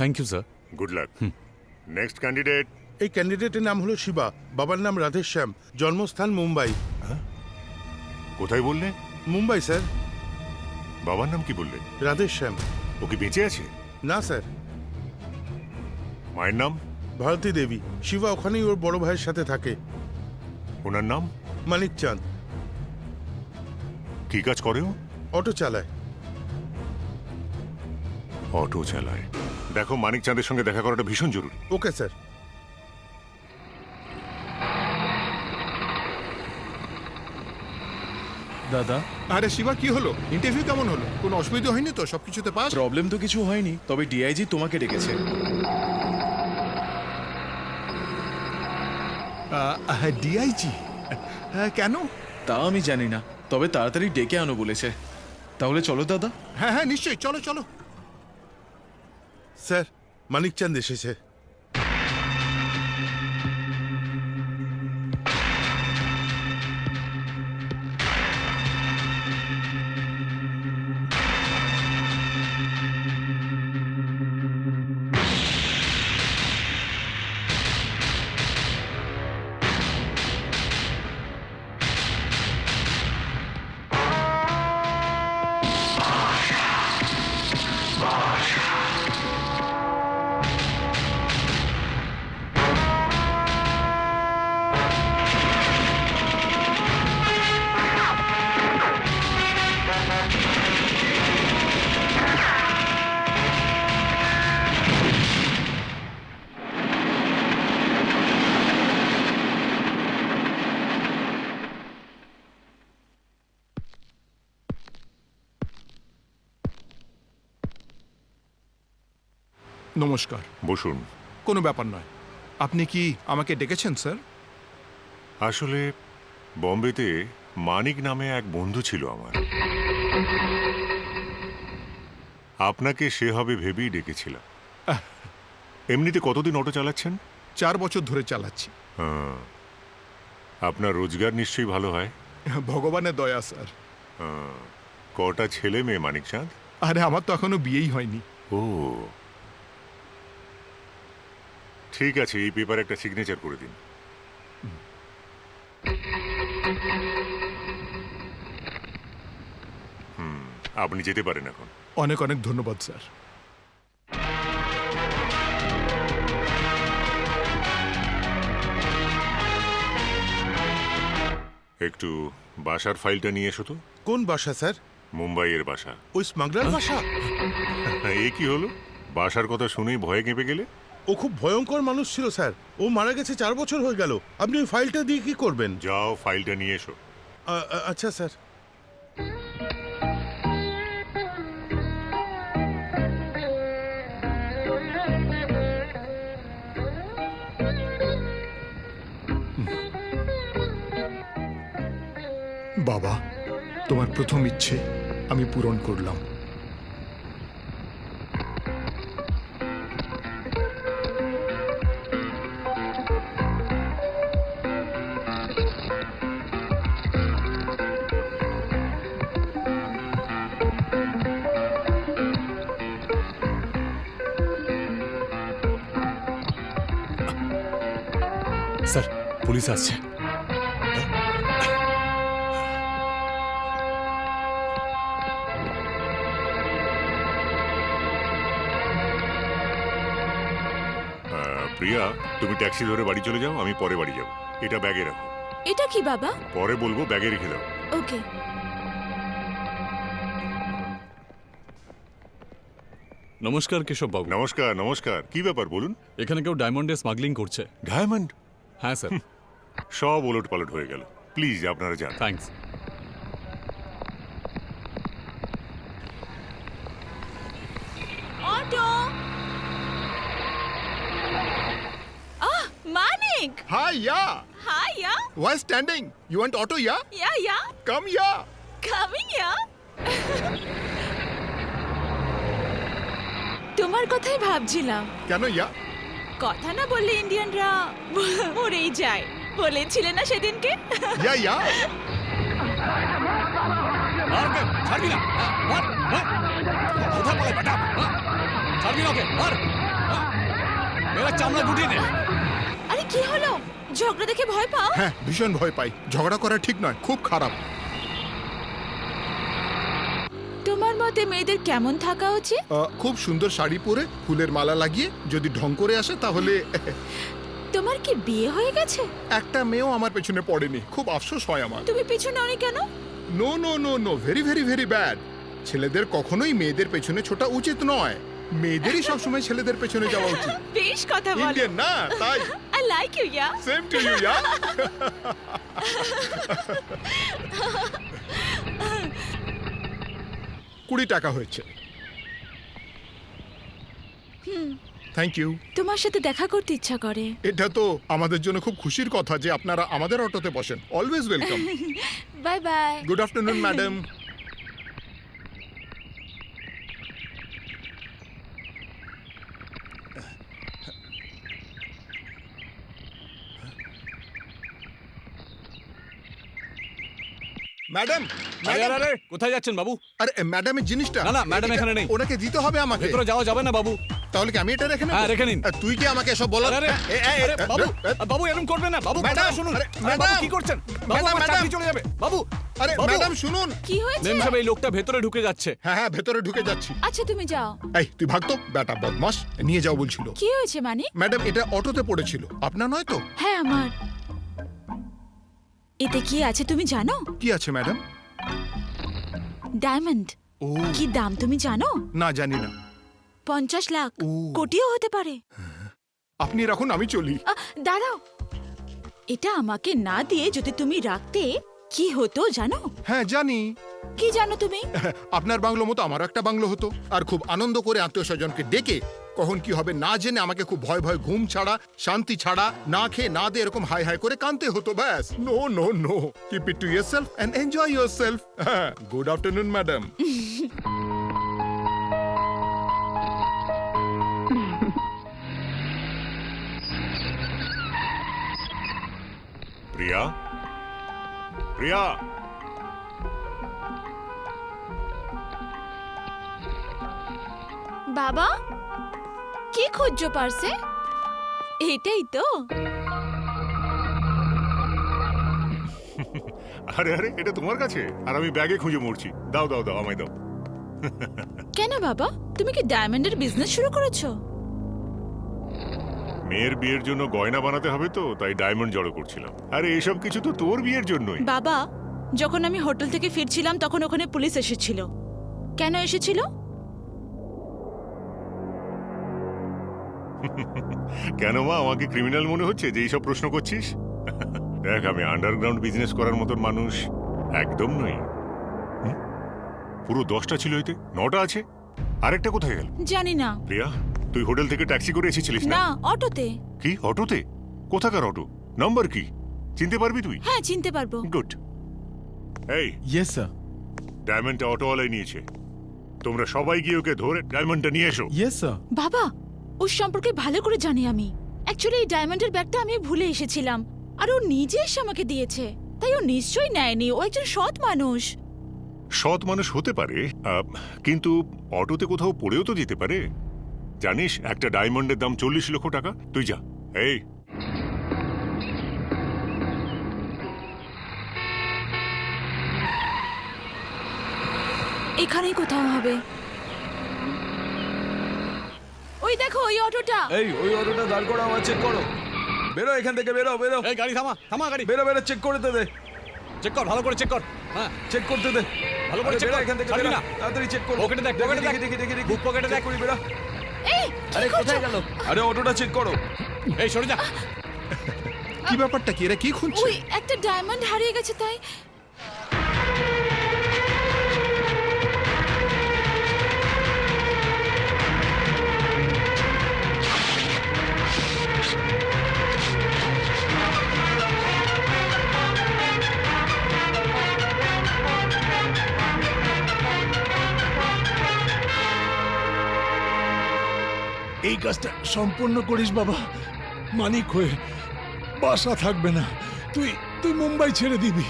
Thank you sir good luck next candidate এই ক্যান্ডিডেটের নাম হলো শিবা বাবার নাম রাধেশ্যাম জন্মস্থান মুম্বাই। কোথায় বললে? মুম্বাই স্যার। বাবার নাম কি বললে? রাধেশ্যাম। ও কি বেঁচে আছে? না স্যার। মায়ের নাম? ভারতী দেবী। শিবা ওখানেই ওর বড় ভাইয়ের সাথে থাকে। ওনার নাম? মানিক চাঁদ। কি কাজ করে ও? অটো চালায়। অটো চালায়। দেখো মানিক চাঁদের সঙ্গে দেখা করাটা ভীষণ জরুরি। Okay sir. দাদা? আরে শিবা কি হলো? ইন্টারভিউ কেমন হলো? কোনো অসুবিধা হয়নি তো? সবকিছুতে পাস? প্রবলেম তো কিছু হয়নি তবে ডিআইজি তোমাকে ডেকেছে। ডিআইজি কেন? তা আমি জানি না তবে তাড়াতাড়ি ডেকে আনো বলেছে। তাহলে চলো দাদা। হ্যাঁ হ্যাঁ নিশ্চয়ই। চলো চলো। স্যার মানিকচান্দ এসেছে। নমস্কার। বসুন। কোনো ব্যাপার নয়। আপনি কি আমাকে ডেকেছেন স্যার? আসলে বম্বেতে মানিক নামে এক বন্ধু ছিল আমার। আপনাকে সে হবে ভেবেই ডেকেছিলাম। এমনিতে কতদিন অটো চালাচ্ছেন? চার বছর ধরে চালাচ্ছি। হ্যাঁ। আপনার রোজগার নিশ্চয়ই ভালো হয়। ভগবানের দয়া স্যার। কটা ছেলে মেয়ে মানিক চাঁদ আরে আমার তো এখনও বিয়েই হয়নি। ও। ঠিক আছে এই পেপারে একটা সিগনেচার করে দিন। হুম আপনি যেতে পারেন এখন। অনেক অনেক ধন্যবাদ স্যার। একটু বাসার ফাইলটা নিয়ে এসো তো। কোন বাসা স্যার? মুম্বাইয়ের বাসা। ওই স্মাগলার বাসা? এ কি হলো? বাসার কথা শুনেই ভয়ে কেঁপে গেলে? ও খুব ভয়ঙ্কর মানুষ ছিল স্যার। ও মারা গেছে চার বছর হয়ে গেল। আপনি ওই ফাইলটা দিয়ে কি করবেন? যাও ফাইলটা নিয়ে এসো। আ- আ- আচ্ছা স্যার। বাবা তোমার প্রথম ইচ্ছে আমি পূরণ করলাম। স্যার পুলিশ আসছে। প্রিয়া তুমি ট্যাক্সি ধরে বাড়ি চলে যাও আমি পরে বাড়ি যাব। এটা ব্যাগে রাখো। এটা কি বাবা? পরে বলব ব্যাগে রেখে দাও। ওকে। নমস্কার কেশব বাবু। নমস্কার নমস্কার। কি ব্যাপার বলুন? এখানে কেউ ডায়মন্ডে স্মাগলিং করছে? ডায়মন্ড হ্যাঁ স্যার। সব ওলট পালট হয়ে গেল। প্লিজ আপনারা যান। Thanks auto ah Manik hi yeah hi yeah why standing you want auto yeah yeah yeah come yeah coming yeah তোমার কথাই ভাবছিলাম। কেন ইয়া? কথা না বললে ইন্ডিয়ানরা মরেই যায়। বলেছিলে না সেদিনকে? ইয়া ইয়া। ছাড়বি না। মার মার। কোথায় পড়ে বেটা ছাড়বি না ওকে মার। মেয়েরা চামড়া গুটিয়ে দে আরে কি হলো? ঝগড়া দেখে ভয় পাও? হ্যাঁ ভীষণ ভয় পাই। ঝগড়া করা ঠিক নয় খুব খারাপ। তোমার মতে মেয়েদের কেমন থাকা উচিত? আহ, খুব সুন্দর শাড়ি পরে ফুলের মালা লাগিয়ে যদি ঢং করে আসে তাহলে তোমার কি বিয়ে হয়ে গেছে? একটা মেয়েও আমার পেছনে পড়েনি খুব আফসোস হয় আমার। তুমি পিছনে অনেক কেন? No no no no very very very bad ছেলেদের কখনোই মেয়েদের পেছনে ছোটা উচিত নয়। মেয়েদেরই সবসময় ছেলেদের পেছনে যাওয়া উচিত। বেশ কথা বলো। ইন্ডিয়ান না তাই। I like you yeah same to you yeah কুড়ি টাকা হয়েছে। থ্যাংক ইউ তোমার সাথে দেখা করতে ইচ্ছা করে। এটা তো আমাদের জন্য খুব খুশির কথা যে আপনারা আমাদের অটোতে বসেন। Always welcome bye bye good afternoon madam madam আরে আরে, আরে কোথায় যাচ্ছেন বাবু? আরে ম্যাডামের জিনিসটা। না, না, ম্যাডাম এটা- এখানে নেই। ওনাকে দিতে হবে আমাকে। ভেতরে যাওয়া যাবে না বাবু। তাহলে কি আমি এটা রেখে নেব? হ্যাঁ, রেখে নিন। তুই কি আমাকে সব বলার আরে, এ, এ, এ, আরে, এ, বাবু এ, বাবু এরকম করবেন না। বাবু ম্যাডাম, শুনুন? আরে, আরে, বাবু ম্যাডাম, কি করছেন? বাবু ম্যাডাম, আমার চাকরি ম্যাডাম। চলে যাবে। বাবু আরে বাবু। ম্যাডাম শুনুন। কি হয়েছে? মেম সাহেব এই লোকটা ভেতরে ঢুকে যাচ্ছে। হ্যাঁ হ্যাঁ ভেতরে ঢুকে যাচ্ছি। আচ্ছা তুমি যাও। এই তুই ভাগতো বেটা বদমাস নিয়ে যাও বলছিল। কি হয়েছে মানে? ম্যাডাম এটা অটোতে পড়েছিল। আপনার নয় তো? হ্যাঁ আমার। এতে কি আছে তুমি জানো? কি আছে ম্যাডাম? ডায়মন্ড। ও। কি দাম তুমি জানো? না জানি না। পঞ্চাশ লাখ। ও। কোটিও হতে পারে। আপনি রাখুন আমি চলি। আহ, দাঁড়াও। এটা আমাকে না দিয়ে যদি তুমি রাখতে কি হতো জানো? হ্যাঁ জানি। কি জানো তুমি? আপনার বাংলো মতো আমারও একটা বাংলো হতো। আর খুব আনন্দ করে আত্মীয় স্বজনকে ডেকে কখন কি হবে না জেনে আমাকে খুব ভয় ভয় ঘুম ছাড়া শান্তি ছাড়া না খেয়ে না দিয়ে এরকম হাই হাই করে কানতে হতো ব্যাস। No no no. Keep it to yourself and enjoy yourself good afternoon madam Priya? Priya? বাবা? কি খুঁজছো পার্সে? এটাই তো। আরে আরে এটা তোমার কাছে? আর আমি ব্যাগে খুঁজে মরছি। দাও দাও দাও আমায় দাও। কেন বাবা? তুমি কি ডায়মন্ডের বিজনেস শুরু করেছ? মেয়ের বিয়ের জন্য গয়না বানাতে হবে তো তাই ডায়মন্ড জড়ো করছিলাম। আরে এসব কিছু তো তোর বিয়ের জন্যই। বাবা যখন আমি হোটেল থেকে ফিরছিলাম তখন ওখানে পুলিশ এসেছিল। কেন এসেছিল? কেন মা আমাকে ক্রিমিনাল মনে হচ্ছে যে এইসব প্রশ্ন করছিস? দেখ আমি আন্ডারগ্রাউন্ড বিজনেস করার মতন মানুষ একদম নই? পুরো দশটা ছিল এতে নটা আছে। আরেকটা কোথায় গেল? জানি না। প্রিয়া তুই হোটেল থেকে ট্যাক্সি করে এসেছিলিস না? না অটোতে। কি অটোতে? কোথাকার অটো? নাম্বার কি? চিনতে পারবি তুই? হ্যাঁ চিনতে পারব। গুড এই। ইয়েস স্যার ডায়মন্ডটা অটোওয়ালাই নিয়েছে। তোমরা সবাই গিয়ে ওকে ধরে ডায়মন্ডটা নিয়ে এসো। ইয়েস স্যার বাবা ওর সম্পর্কে ভালো করে জানি আমি। অ্যাকচুয়ালি এই ডায়মন্ডের ব্যাগটা আমি ভুলে এসেছিলাম। আর ও নিজে এসে আমাকে দিয়েছে। তাই ও নিশ্চয়ই নেয়নি। ও একজন সৎ মানুষ। সৎ মানুষ হতে পারে আহ, কিন্তু অটোতে কোথাও পড়েও তো যেতে পারে। জানিস একটা ডায়মন্ডের দাম চল্লিশ লক্ষ টাকা। তুই যা। এই। এখানেই কোথাও হবে। ওই দেখো ওই অটোটা। এই ওই অটোটা দাঁড় করা আমার চেক করো। বেরো এখান থেকে বেরো বেরো। এই গাড়ি থামা থামা গাড়ি। বেরো বেরো চেক করতে দে। চেক কর ভালো করে চেক কর। হ্যাঁ। চেক করতে দে। ভালো করে আরে কর, এখান থেকে বেরো। না। তাড়াতাড়ি চেক করো। পকেটে দেখ, পকেটে দেখি, দেখ। দেখি দেখি পকেটে দেখ। করি বেরো। এই কি করছ? আরে অটোটা চেক করো। এই সরে যা। কি ব্যাপারটা কি? এরা কি খুঁজছে? ওই একটা ডায়মন্ড হারিয়ে গেছে তাই। এই কাজটা সম্পূর্ণ করিস, বাবা। মানিক হয়ে বাসা থাকবে না। তুই তুই মুম্বাই ছেড়ে দিবি।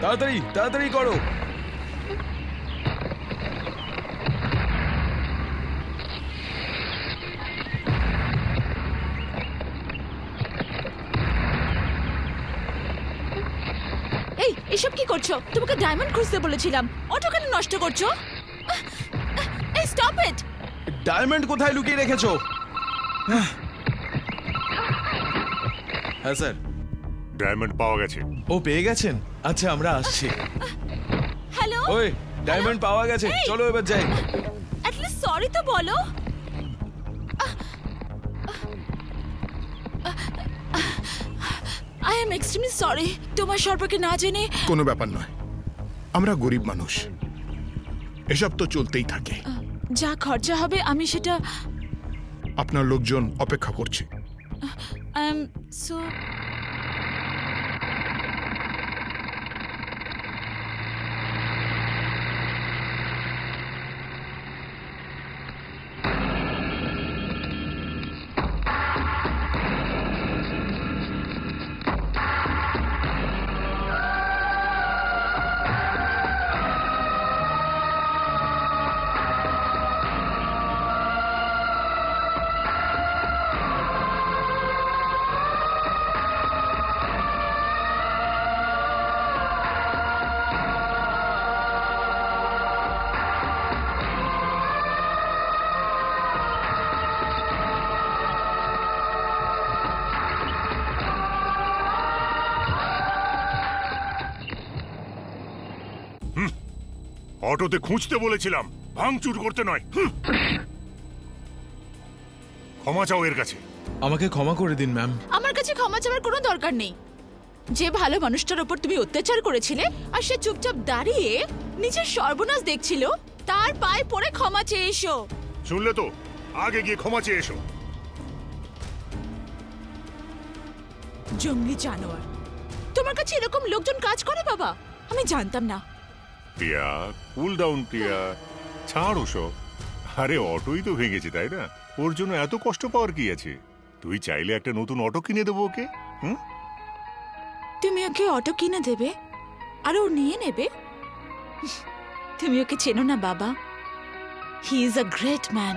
তাড়াতাড়ি তাড়াতাড়ি করো। এসব কি করছ? তোমাকে ডায়মন্ড খুঁজতে বলেছিলাম। অটো কেন নষ্ট করছ? এই স্টপ ইট ডায়মন্ড কোথায় লুকিয়ে রেখেছো? হ্যাঁ স্যার। ডায়মন্ড পাওয়া গেছে। ও পেয়ে গেছেন? আচ্ছা আমরা আসছি। হ্যালো ওই ডায়মন্ড পাওয়া গেছে! চলো এবার যাই। অ্যাটলিস্ট সরি তো বলো। আই এম এক্সট্রিমলি সরি তোমার সম্পর্কে না জেনে কোনো ব্যাপার নয়। আমরা গরিব মানুষ। এসব তো চলতেই থাকে। যা খরচা হবে আমি সেটা আপনার লোকজন অপেক্ষা করছে। আই এম সো অটোতে খুঁজতে বলেছিলাম ভাঙচুর করতে নয় ক্ষমা চাও এর কাছে। আমাকে ক্ষমা করে দিন ম্যাম। আমার কাছে ক্ষমা চাওয়ার কোনো দরকার নেই। যে ভালো মানুষটার ওপর তুমি অত্যাচার করেছিলে আর সে চুপচাপ দাঁড়িয়ে নিজের সর্বনাশ দেখছিল তার পায়ে পড়ে ক্ষমা চেয়ে এসো। শুনলে তো? আগে গিয়ে ক্ষমা চেয়ে এসো। জঙ্গলি জানোয়ার তোমার কাছে এরকম লোকজন কাজ করে বাবা? আমি জানতাম না। প্রিয়া কুল ডাউন প্রিয়া ছাড় ওসব। আরে, অটোই তো ভেঙেছে, তাই না? ওর জন্য এত কষ্ট পাওয়ার কি আছে? তুই চাইলে একটা নতুন অটো কিনে দেবো ওকে, হুম? তুমি ওকে অটো কিনে দেবে, আর ও নিয়ে নেবে? তুমি ওকে চেনো না, বাবা। He is a great man